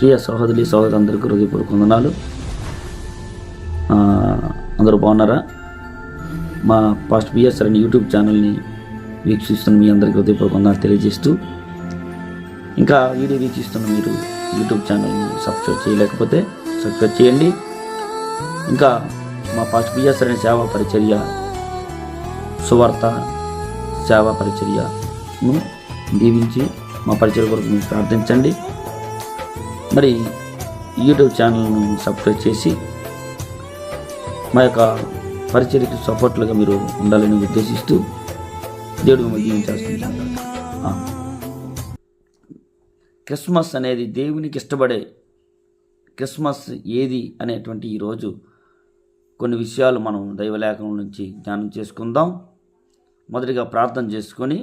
ప్రియ సహోదరి సహోదరులందరికీ హృదయపూర్వక వందనాలు. అందరూ బాగున్నారా? మా పాస్ట్ బిఎస్ అనే యూట్యూబ్ ఛానల్ని వీక్షిస్తున్న మీ అందరికీ హృదయపూర్వక వందనాలు తెలియజేస్తూ ఇంకా వీడియో వీక్షిస్తున్న మీరు యూట్యూబ్ ఛానల్ని సబ్స్క్రైబ్ చేయలేకపోతే సబ్స్క్రైబ్ చేయండి. ఇంకా మా పాస్ట్ బిఎస్ అనే సేవా పరిచర్య సువార్త సేవా పరిచర్యను దీవించి మా పరిచయ కొరకు మీరు ప్రార్థించండి. మరి యూట్యూబ్ ఛానల్ను సబ్స్క్రైబ్ చేసి మా యొక్క పరిచర్యకి సపోర్ట్లుగా మీరు ఉండాలని ఉద్దేశిస్తూ దేవుడు మిమ్మల్ని క్రిస్మస్ అనేది దేవునికి ఇష్టపడే క్రిస్మస్ ఏది అనేటువంటి ఈరోజు కొన్ని విషయాలు మనం దైవలేఖనం నుంచి ధ్యానం చేసుకుందాం. మొదటిగా ప్రార్థన చేసుకొని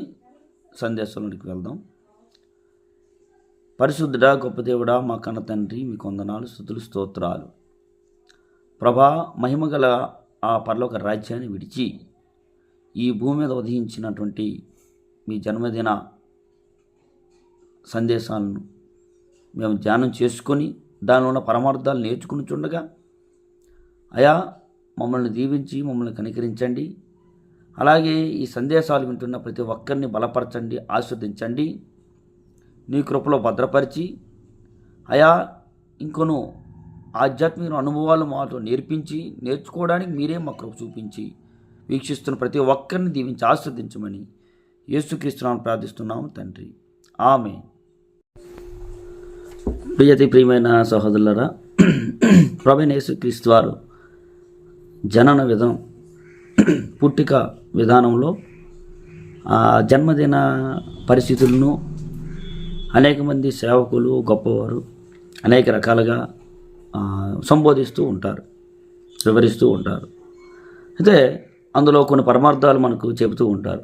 సందేశంలోకి వెళ్దాం. పరిశుద్ధుడా గొప్ప దేవుడా మా కన్న తండ్రి మీ కొందనాలు స్థుతులు స్తోత్రాలు. ప్రభా మహిమగల ఆ పరలోక రాజ్యాన్ని విడిచి ఈ భూమి మీద ఉదయించినటువంటి మీ జన్మదిన సందేశాలను మేము ధ్యానం చేసుకొని దానిలో ఉన్న పరమార్థాలు నేర్చుకుని చుండగా అయా మమ్మల్ని దీవించి మమ్మల్ని కనికరించండి. అలాగే ఈ సందేశాలు వింటున్న ప్రతి ఒక్కరిని బలపరచండి ఆస్వాదించండి నీ కృపలో భద్రపరిచి అయా ఇంకొను ఆధ్యాత్మిక అనుభవాలు మాతో నేర్పించి నేర్చుకోవడానికి మీరే మా కృప చూపించి వీక్షిస్తున్న ప్రతి ఒక్కరిని దీవించి ఆస్వాదించమని యేసుక్రీస్తునామం ప్రార్థిస్తున్నాం తండ్రి. ఆమె ప్రియతి ప్రియమైన సహోదరులరా ప్రభైన యేసుక్రీస్తు వారు జనన విధం పుట్టిక విధానంలో ఆ జన్మదిన పరిస్థితులను అనేక మంది సేవకులు గొప్పవారు అనేక రకాలుగా సంబోధిస్తూ ఉంటారు వివరిస్తూ ఉంటారు. అయితే అందులో కొన్ని పరమార్థాలు మనకు చెబుతూ ఉంటారు.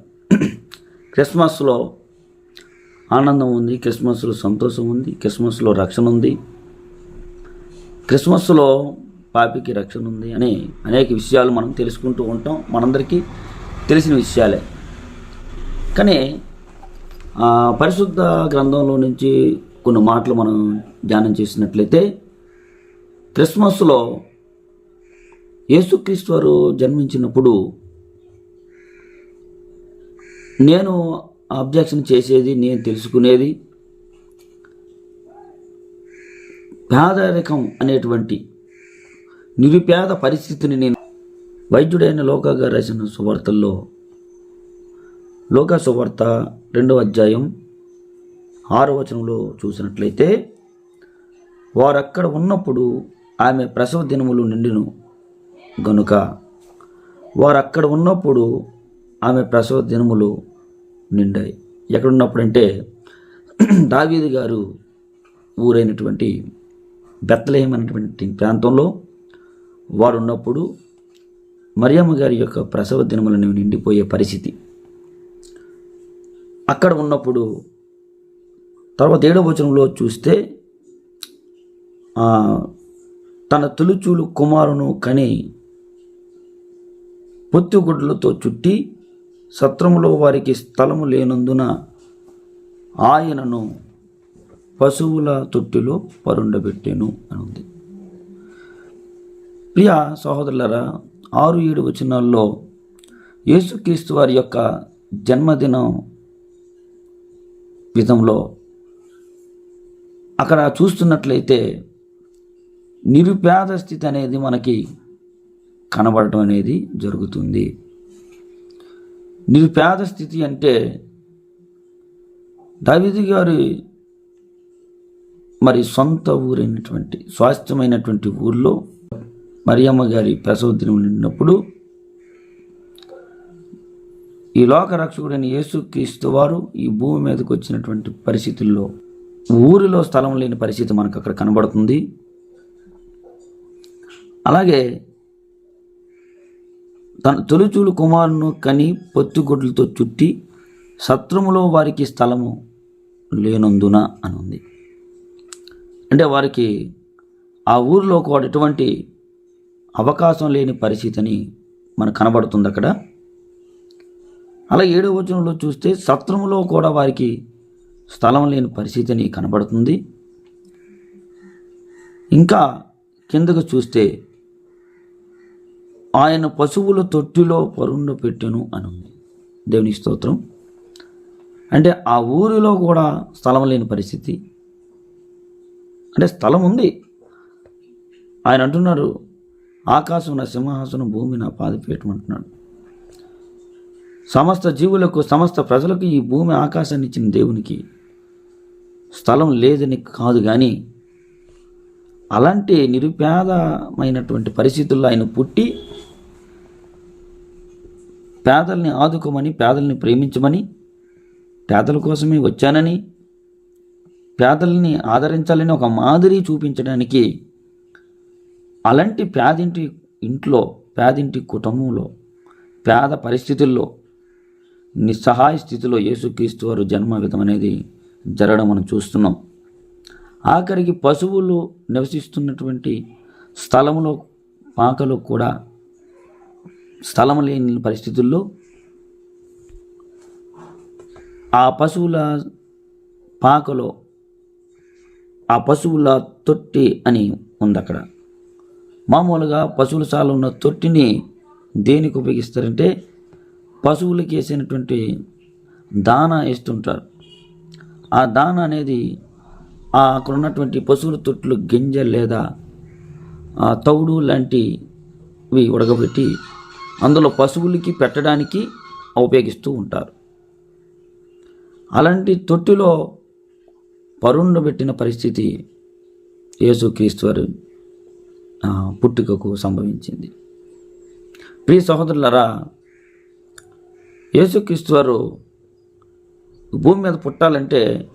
క్రిస్మస్లో ఆనందం ఉంది క్రిస్మస్లో సంతోషం ఉంది క్రిస్మస్లో రక్షణ ఉంది క్రిస్మస్లో పాపికి రక్షణ ఉంది అని అనేక విషయాలు మనం తెలుసుకుంటూ ఉంటాం. మనందరికీ తెలిసిన విషయాలే. కానీ పరిశుద్ధ గ్రంథంలో నుంచి కొన్ని మాటలు మనం ధ్యానం చేసినట్లయితే క్రిస్మస్లో యేసుక్రీస్తు వారు జన్మించినప్పుడు నేను అబ్జెక్షన్ చేసేది నేను తెలుసుకునేది పేదరికం అనేటువంటి నిరుపేద పరిస్థితిని నేను వైద్యుడైన లోకగా రాసిన సువార్తల్లో లోకాసువార్త రెండవ అధ్యాయం ఆరో వచనంలో చూసినట్లయితే వారక్కడ ఉన్నప్పుడు ఆమె ప్రసవ దినములు నిండును గనుక వారక్కడ ఉన్నప్పుడు ఆమె ప్రసవ దినములు నిండాయి. ఎక్కడున్నప్పుడంటే దావీదు గారు ఊరైనటువంటి బెత్తలేహం అనేటువంటి ప్రాంతంలో వారు ఉన్నప్పుడు మరియమ్మ గారి యొక్క ప్రసవ దినములను నిండిపోయే పరిస్థితి. అక్కడ ఉన్నప్పుడు తర్వాత ఏడవ వచనంలో చూస్తే తన తొలిచూలు కుమారును కని పొత్తిగుడ్లతో చుట్టి సత్రములో వారికి స్థలము లేనందున ఆయనను పశువుల తొట్టిలో పరుండబెట్టాను అని ఉంది ప్రియ సహోదరులరా ఆరు ఏడు వచనాల్లో యేసుక్రీస్తు వారి యొక్క జన్మదినం విధంలో అక్కడ చూస్తున్నట్లయితే నిరుపేద స్థితి అనేది మనకి కనబడటం అనేది జరుగుతుంది. నిరుపేద స్థితి అంటే దావిది గారి మరి సొంత ఊరైనటువంటి స్వాస్థ్యమైనటువంటి ఊర్లో మరియమ్మ గారి ప్రసవ దినం నిండినప్పుడు ఈ లోక రక్షకుడైన యేసుక్రీస్తు వారు ఈ భూమి మీదకి వచ్చినటువంటి పరిస్థితుల్లో ఊరిలో స్థలం లేని పరిస్థితి మనకు అక్కడ కనబడుతుంది. అలాగే తన తొలిచూలు కుమారును కని పొత్తుగొడ్లతో చుట్టి సత్రములో వారికి స్థలము లేనందున అని ఉంది అంటే వారికి ఆ ఊరిలో కూడా ఎటువంటి అవకాశం లేని పరిస్థితిని మనకు కనబడుతుంది అక్కడ. అలా ఏడవ వచనంలో చూస్తే సత్రములో కూడా వారికి స్థలం లేని పరిస్థితిని కనబడుతుంది. ఇంకా కిందకు చూస్తే ఆయన పశువుల తొట్టిలో పరుండ పెట్టెను అని ఉంది. దేవుని స్తోత్రం. అంటే ఆ ఊరిలో కూడా స్థలం లేని పరిస్థితి. అంటే స్థలం ఉంది. ఆయన అంటున్నారు ఆకాశం నా సింహాసనం భూమి నా పాదపీఠం అంటున్నాడు. సమస్త జీవులకు సమస్త ప్రజలకు ఈ భూమి ఆకాశాన్ని ఇచ్చిన దేవునికి స్థలం లేదని కాదు కానీ అలాంటి నిరుపేదమైనటువంటి పరిస్థితుల్లో ఆయన పుట్టి పేదల్ని ఆదుకోమని పేదల్ని ప్రేమించమని పేదల కోసమే వచ్చానని పేదల్ని ఆదరించాలని ఒక మాదిరి చూపించడానికి అలాంటి పేదింటి ఇంట్లో పేదింటి కుటుంబంలో పేద పరిస్థితుల్లో నిస్సహాయ స్థితిలో యేసుక్రీస్తు వారు జన్మగతం అనేది జరగడం మనం చూస్తున్నాం. ఆఖరికి పశువులు నివసిస్తున్నటువంటి స్థలంలో పాకలో కూడా స్థలం లేని పరిస్థితుల్లో ఆ పశువుల పాకలో ఆ పశువుల తొట్టి అని ఉంది అక్కడ. మామూలుగా పశువుల సాలు ఉన్న తొట్టిని దేనికి ఉపయోగిస్తారంటే పశువులకి వేసినటువంటి దాన వేస్తుంటారు. ఆ దాన అనేది ఆ అక్కడ ఉన్నటువంటి పశువుల తొట్టులు గింజ లేదా ఆ తౌడు లాంటివి ఉడకబెట్టి అందులో పశువులకి పెట్టడానికి ఉపయోగిస్తూ ఉంటారు. అలాంటి తొట్టిలో పరుండబెట్టిన పరిస్థితి యేసుక్రీస్తు వారు పుట్టుకకు సంభవించింది. ప్రియ సహోదరులరా యేసుక్రీస్తు వారు భూమి మీద పుట్టాలంటే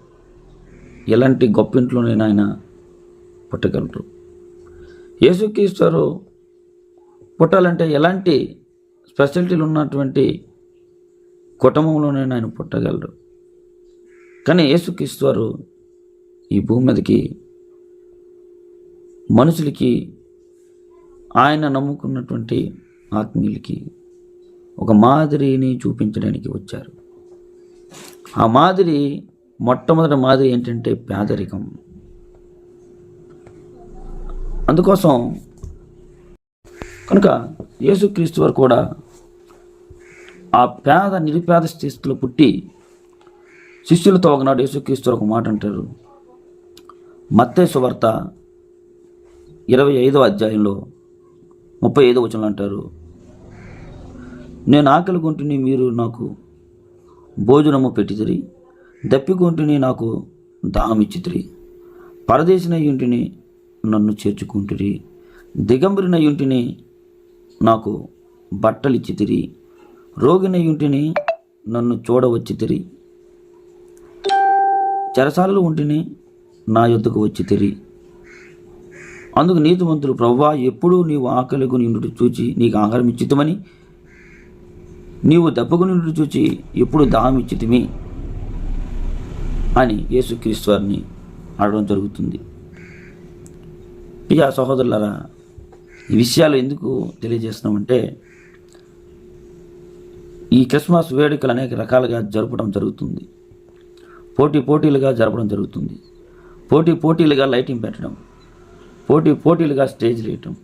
ఎలాంటి గొప్ప ఇంట్లోనైనా ఆయన పుట్టగలరు. యేసుక్రీస్తు వారు పుట్టాలంటే ఎలాంటి స్పెషాలిటీలు ఉన్నటువంటి కుటుంబంలోనైనా ఆయన పుట్టగలరు. కానీ యేసుక్రీస్తు వారు ఈ భూమి మీదకి మనుషులకి ఆయన నమ్ముకున్నటువంటి ఆత్మీయులకి ఒక మాదిరిని చూపించడానికి వచ్చారు. ఆ మాదిరి మొట్టమొదటి మాదిరి ఏంటంటే పేదరికం. అందుకోసం కనుక యేసుక్రీస్తు వారు కూడా ఆ పేద నిరుపేద స్థితిలో పుట్టి శిష్యులతో ఒకనాడు యేసుక్రీస్తు ఒక మాట అంటారు. మత్తయి వార్త ఇరవై ఐదవ అధ్యాయంలో ముప్పై ఐదవ వచనంలో అంటారు. నేను ఆకలి కొంటుని మీరు నాకు భోజనము పెట్టిదిరి దప్పికొంటుని నాకు దాహం ఇచ్చితిరి ఇంటిని నన్ను చేర్చుకుంటురి. దిగంబరినయ్యుంటిని నాకు బట్టలిచ్చితిరి. ఇంటిని నన్ను చూడవచ్చితిరి. చెరసాలలో ఉంటిని నా యొద్దకు వచ్చితిరి. అందుకు నీతిమంతులు ప్రవ్వా ఎప్పుడూ నీవు ఆకలికు నిండు చూచి నీకు ఆహారం ఇచ్చితమని నీవు దెబ్బకుని చూచి ఎప్పుడు దాహం ఇచ్చితిమి? అని యేసుక్రీస్తు వారిని అడగడం జరుగుతుంది. ఇక సహోదరులారా ఈ విషయాలు ఎందుకు తెలియజేస్తున్నామంటే ఈ క్రిస్మస్ వేడుకలు అనేక రకాలుగా జరపడం జరుగుతుంది. పోటీ పోటీలుగా జరపడం జరుగుతుంది. పోటీ పోటీలుగా లైటింగ్ పెట్టడం పోటీ పోటీలుగా స్టేజ్ వేయటం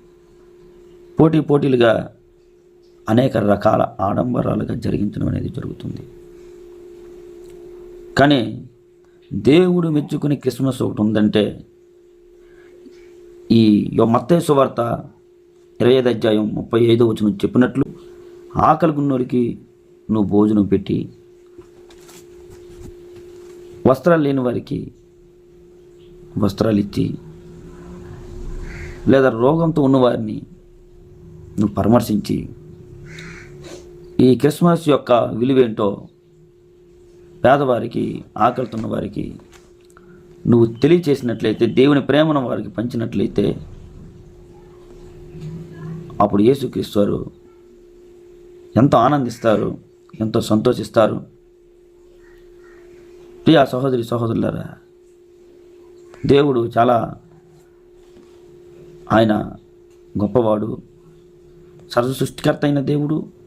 పోటీ పోటీలుగా అనేక రకాల ఆడంబరాలుగా జరిగించడం అనేది జరుగుతుంది. కానీ దేవుడు మెచ్చుకునే క్రిస్మస్ ఒకటి ఉందంటే ఈ మత్తయి వార్త ఇరవై ఐదు అధ్యాయం ముప్పై ఐదో వచ్చిన చెప్పినట్లు ఆకలిగున్నోరికి నువ్వు భోజనం పెట్టి వస్త్రాలు లేని వారికి వస్త్రాలు ఇచ్చి లేదా రోగంతో ఉన్నవారిని నువ్వు పరామర్శించి ఈ క్రిస్మస్ యొక్క విలువేంటో పేదవారికి ఆకలితున్న వారికి నువ్వు తెలియచేసినట్లయితే దేవుని ప్రేమను వారికి పంచినట్లయితే అప్పుడు యేసుక్రీస్తు వారు ఎంతో ఆనందిస్తారు ఎంతో సంతోషిస్తారు. ప్రియా సహోదరి సహోదరులరా దేవుడు చాలా ఆయన గొప్పవాడు సర్వ సృష్టికర్త అయిన దేవుడు.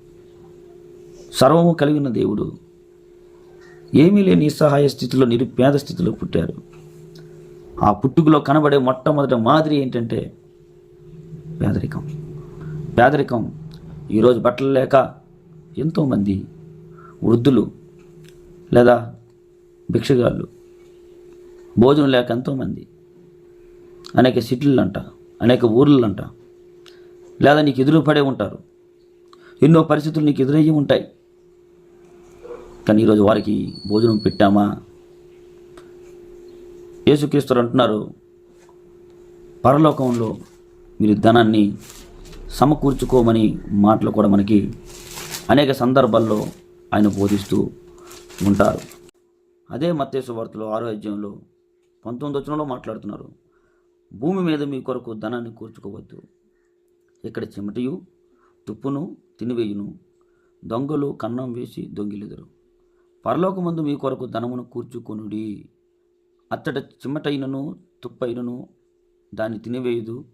సర్వము కలిగి ఉన్న దేవుడు. ఏమీ లేని నిస్సహాయ స్థితిలో నిరుపేద స్థితిలో పుట్టారు. ఆ పుట్టుకలో కనబడే మొట్టమొదటి మాదిరి ఏంటంటే పేదరికం. పేదరికం. ఈరోజు బట్టలు లేక ఎంతోమంది వృద్ధులు లేదా భిక్షగాళ్ళు భోజనం లేక ఎంతోమంది అనేక సిటీలంట అనేక ఊర్లంట లేదా నీకు ఎదురు పడే ఉంటారు. ఎన్నో పరిస్థితులు నీకు ఎదురయ్యి ఉంటాయి. కానీ ఈరోజు వారికి భోజనం పెట్టామా? యేసుక్రీస్తులు అంటున్నారు పరలోకంలో మీరు ధనాన్ని సమకూర్చుకోమని మాటలు కూడా మనకి అనేక సందర్భాల్లో ఆయన బోధిస్తూ ఉంటారు. అదే మత్తేసు వార్తలో ఆరోగ్యంలో పంతొమ్మిది వచనంలో మాట్లాడుతున్నారు భూమి మీద మీ కొరకు ధనాన్ని కూర్చుకోవద్దు. ఇక్కడ చెమటయు తుప్పును తినివేయును దొంగలు కన్నం వేసి దొంగిలెదరు. పరలోకమందు మీ కొరకు ధనమును కూర్చుకొనుడి. అత్తట చిమ్మటైనను తుప్పైనను దాన్ని తినివేయదు.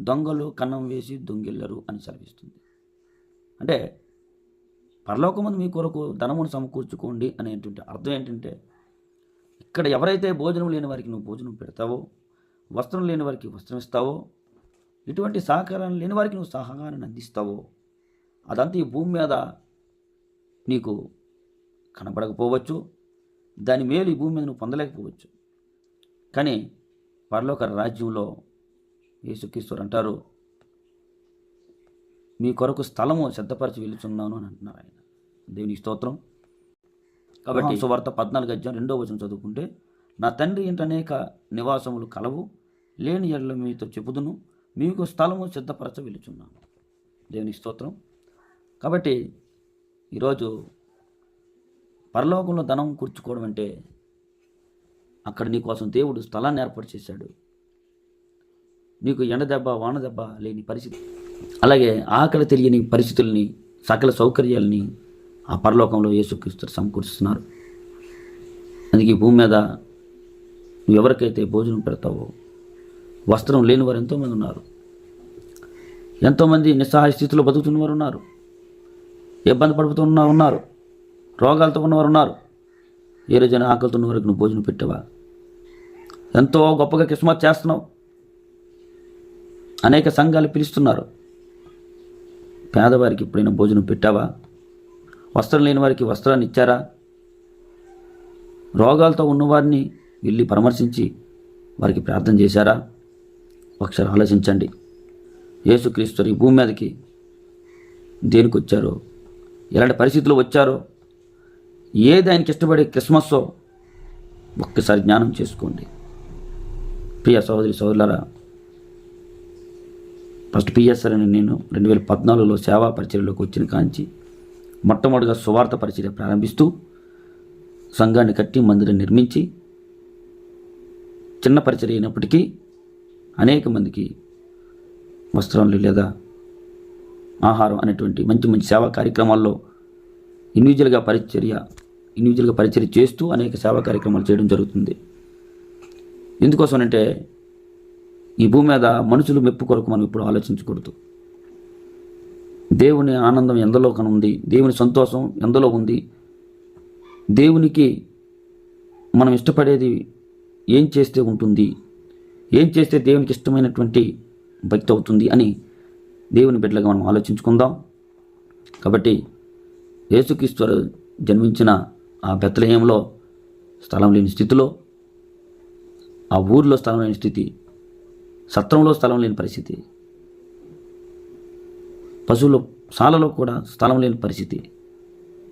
దొంగలు కన్నం వేసి దొంగిల్లరు అని సెలవిస్తుంది. అంటే పరలోకమందు మీ కొరకు ధనమును సమకూర్చుకోండి అనేటువంటి అర్థం ఏంటంటే ఇక్కడ ఎవరైతే భోజనం లేని వారికి నువ్వు భోజనం పెడతావో వస్త్రం లేని వారికి వస్త్రం ఇస్తావో ఇటువంటి సహకారం లేని వారికి నువ్వు సహకారాన్ని అందిస్తావో అదంతా ఈ భూమి మీద నీకు కనపడకపోవచ్చు దాని మేలు ఈ భూమి మీద నువ్వు పొందలేకపోవచ్చు. కానీ పరలోక రాజ్యంలో యేసుక్రీశ్వరు అంటారు మీ కొరకు స్థలము సిద్ధపరిచి వెళ్తున్నాను అని అంటున్నారు ఆయన. దేవుని స్తోత్రం. కాబట్టి సువార్త పద్నాలుగు అధ్యాయం రెండో వచనం చదువుకుంటే నా తండ్రి ఇంట అనేక నివాసములు కలవు లేని ఎడ్ల మీతో చెబుదును మీకు స్థలము సిద్ధపరచ వెలుచున్నాను దేవుని స్తోత్రం. కాబట్టి ఈరోజు పరలోకంలో ధనం కూర్చుకోవడం అంటే అక్కడ నీకోసం దేవుడు స్థలాన్ని ఏర్పాటు చేశాడు. నీకు ఎండ దెబ్బ వాన దెబ్బ లేని పరిస్థితి. అలాగే ఆకలి తెలియని పరిస్థితుల్ని సకల సౌకర్యాలని ఆ పరలోకంలో యేసుక్రీస్తు సమకూరుస్తున్నారు. అందుకే భూమి మీద నువ్వు ఎవరికైతే భోజనం పెడతావో వస్త్రం లేని వారు ఎంతోమంది ఉన్నారు. ఎంతోమంది నిస్సహాయ స్థితిలో బతుకుతున్న వారు ఉన్నారు. ఇబ్బంది పడుతున్న ఉన్నారు. రోగాలతో ఉన్నవారు ఉన్నారు ఏ రోజైనా ఆకలితో ఉన్న నువ్వు భోజనం పెట్టావా? ఎంతో గొప్పగా కిస్మత్ చేస్తున్నావు. అనేక సంఘాలు పిలుస్తున్నారు. పేదవారికి ఎప్పుడైనా భోజనం పెట్టావా? వస్త్రం లేని వారికి వస్త్రాన్ని ఇచ్చారా? రోగాలతో ఉన్నవారిని వెళ్ళి పరామర్శించి వారికి ప్రార్థన చేశారా? ఒకసారి ఆలోచించండి. యేసుక్రీస్తు ఈ భూమి మీదకి దేనికి వచ్చారో ఎలాంటి పరిస్థితులు వచ్చారో ఏది ఆయనకి ఇష్టపడే క్రిస్మస్సో ఒక్కసారి జ్ఞానం చేసుకోండి. ప్రియ సహోదరి సహోదరులారా ఫస్ట్ పిఎస్ఆర్ అని నేను రెండు వేల పద్నాలుగులో సేవా పరిచర్యలోకి వచ్చిన కాంచి మొట్టమొదటిగా సువార్త పరిచర్య ప్రారంభిస్తూ సంఘాన్ని కట్టి మందిరం నిర్మించి చిన్న పరిచర్య అయినప్పటికీ అనేక మందికి వస్త్రాలు లేదా ఆహారం అనేటువంటి మంచి మంచి సేవా కార్యక్రమాల్లో ఇండివిజువల్గా పరిచర్య ఇండివిజువల్గా పరిచర్య చేస్తూ అనేక సేవా కార్యక్రమాలు చేయడం జరుగుతుంది. ఎందుకోసం అంటే ఈ భూమి మీద మనుషులు మెప్పు కొరకు మనం ఇప్పుడు ఆలోచించకూడదు. దేవుని ఆనందం ఎందలో ఉంది దేవుని సంతోషం ఎందలో ఉంది దేవునికి మనం ఇష్టపడేది ఏం చేస్తే ఉంటుంది ఏం చేస్తే దేవునికి ఇష్టమైనటువంటి భక్తి అవుతుంది అని దేవుని బిడ్డలుగా మనం ఆలోచించుకుందాం. కాబట్టి యేసుక్రీశ్వరు జన్మించిన ఆ బెత్తలేయంలో స్థలం లేని స్థితిలో ఆ ఊర్లో స్థలం లేని స్థితి సత్రంలో స్థలం లేని పరిస్థితి పశువుల శాలలో కూడా స్థలం లేని పరిస్థితి.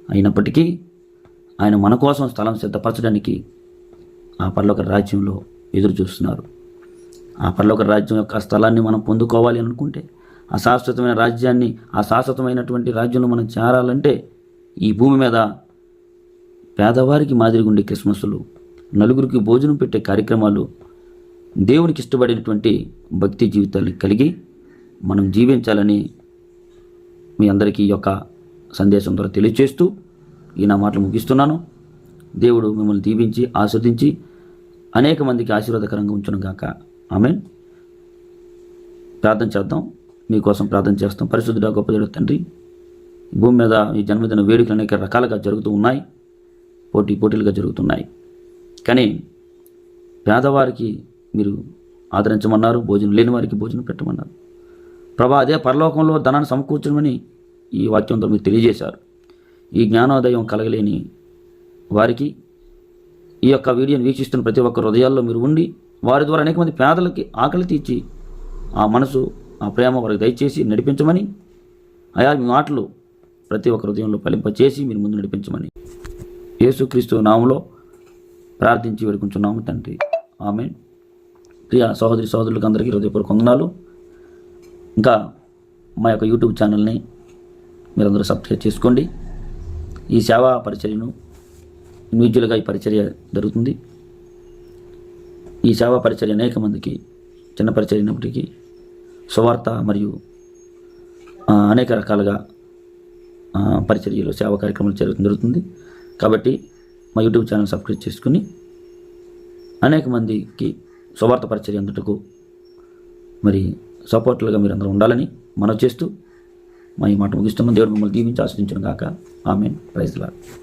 అయినప్పటికీ ఆయన మన కోసం స్థలం సిద్ధపరచడానికి ఆ పర్లోక రాజ్యంలో ఎదురు చూస్తున్నారు ఆ పర్లోక రాజ్యం యొక్క స్థలాన్ని మనం పొందుకోవాలి అనుకుంటే ఆ శాశ్వతమైన రాజ్యాన్ని ఆ శాశ్వతమైనటువంటి రాజ్యంలో మనం చేరాలంటే ఈ భూమి మీద పేదవారికి మాదిరిగా ఉండే క్రిస్మస్లు నలుగురికి భోజనం పెట్టే కార్యక్రమాలు దేవునికి ఇష్టపడినటువంటి భక్తి జీవితాన్ని కలిగి మనం జీవించాలని మీ అందరికీ ఈ యొక్క సందేశం ద్వారా తెలియజేస్తూ ఈ నా మాటలు ముగిస్తున్నాను. దేవుడు మిమ్మల్ని దీవించి ఆస్వాదించి అనేక మందికి ఆశీర్వాదకరంగా ఉంచడం గాక. ఆమె ప్రార్థన చేద్దాం. మీకోసం ప్రార్థన చేస్తాం. పరిశుద్ధుడా గొప్ప తండ్రి భూమి మీద ఈ జన్మదిన వేడుకలు అనేక రకాలుగా జరుగుతూ ఉన్నాయి. పోటీ పోటీలుగా జరుగుతున్నాయి. కానీ పేదవారికి మీరు ఆదరించమన్నారు భోజనం లేని వారికి భోజనం పెట్టమన్నారు. ప్రభా అదే పరలోకంలో ధనాన్ని సమకూర్చమని ఈ వాక్యంతో మీరు తెలియజేశారు. ఈ జ్ఞానోదయం కలగలేని వారికి ఈ యొక్క వీడియోని వీక్షిస్తున్న ప్రతి ఒక్క హృదయాల్లో మీరు ఉండి వారి ద్వారా అనేక మంది పేదలకి ఆకలి తీర్చి ఆ మనసు ఆ ప్రేమ వారికి దయచేసి నడిపించమని అయా మీ మాటలు ప్రతి ఒక్క హృదయంలో ఫలింపచేసి మీరు ముందు నడిపించమని. యేసుక్రీస్తు నామంలో ప్రార్థించి వేడుకుంటున్నాము తండ్రి. ఆమె ప్రియ సహోదరి సహోదరులకు అందరికీ హృదయపూర్వక వందనాలు. ఇంకా మా యొక్క యూట్యూబ్ ఛానల్ని మీరందరూ సబ్స్క్రైబ్ చేసుకోండి. ఈ సేవా పరిచర్యను ఇండివిజువల్గా ఈ పరిచర్య జరుగుతుంది. ఈ సేవా పరిచర్య అనేక మందికి చిన్న పరిచర్య అయినప్పటికీ సువార్త మరియు అనేక రకాలుగా పరిచర్యలు సేవా కార్యక్రమాలు జరుగుతుంది జరుగుతుంది. కాబట్టి మా యూట్యూబ్ ఛానల్ సబ్స్క్రైబ్ చేసుకుని అనేక మందికి స్వార్థ పరిచర్య అందుటకు మరి సపోర్ట్లుగా మీరు అందరూ ఉండాలని మనం చేస్తూ మా ఈ మాట ముగిస్తున్నాం. దేవుడు మిమ్మల్ని దీవించి ఆశ్రయించడం కాక ఆమె ప్రైజ్లా